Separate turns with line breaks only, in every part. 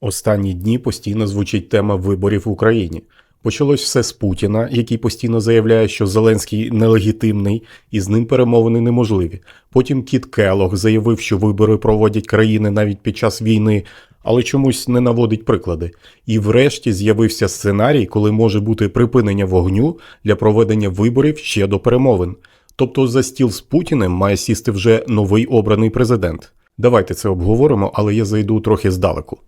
Останні дні постійно звучить тема виборів в Україні. Почалось все з Путіна, який постійно заявляє, що Зеленський нелегітимний і з ним перемовини неможливі. Потім Кіт Келог заявив, що вибори проводять країни навіть під час війни, але чомусь не наводить приклади. І врешті з'явився сценарій, коли може бути припинення вогню для проведення виборів ще до перемовин. Тобто за стіл з Путіним має сісти вже новий обраний президент. Давайте це обговоримо, але я зайду трохи здалеку.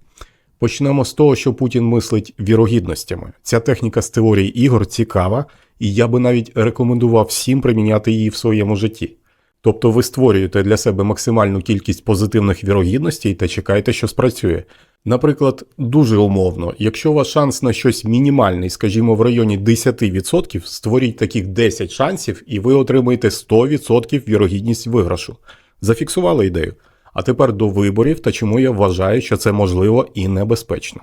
Почнемо з того, що Путін мислить вірогідностями. Ця техніка з теорії ігор цікава, і я би навіть рекомендував всім приміняти її в своєму житті. Тобто ви створюєте для себе максимальну кількість позитивних вірогідностей та чекаєте, що спрацює. Наприклад, дуже умовно, якщо у вас шанс на щось мінімальний, скажімо, в районі 10%, створіть таких 10 шансів, і ви отримаєте 100% вірогідність виграшу. Зафіксували ідею. А тепер до виборів та чому я вважаю, що це можливо і небезпечно.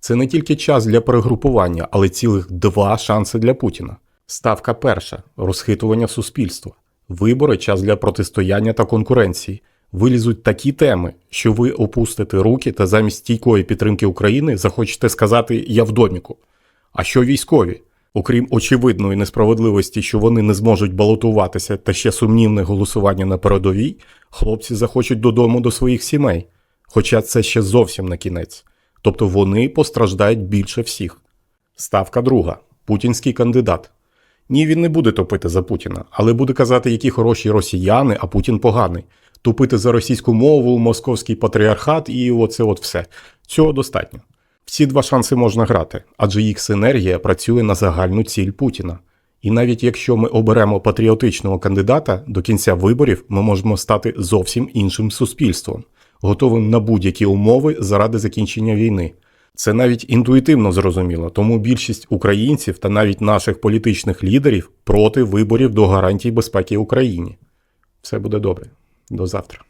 Це не тільки час для перегрупування, але цілих два шанси для Путіна. Ставка перша розхитування суспільства. Вибори час для протистояння та конкуренції. Вилізуть такі теми, що ви опустите руки та замість стійкої підтримки України захочете сказати Я в доміку. А що військові? Окрім очевидної несправедливості, що вони не зможуть балотуватися та ще сумнівне голосування на передовій, хлопці захочуть додому до своїх сімей. Хоча це ще зовсім не кінець. Тобто вони постраждають більше всіх. Ставка друга путінський кандидат. Ні, він не буде топити за Путіна, але буде казати, які хороші росіяни, а Путін поганий. Тупити за російську мову, московський патріархат і оце от все. Цього достатньо. Всі два шанси можна грати, адже їх синергія працює на загальну ціль Путіна. І навіть якщо ми оберемо патріотичного кандидата, до кінця виборів ми можемо стати зовсім іншим суспільством, готовим на будь-які умови заради закінчення війни. Це навіть інтуїтивно зрозуміло, тому більшість українців та навіть наших політичних лідерів проти виборів до гарантій безпеки Україні. Все буде добре. До завтра.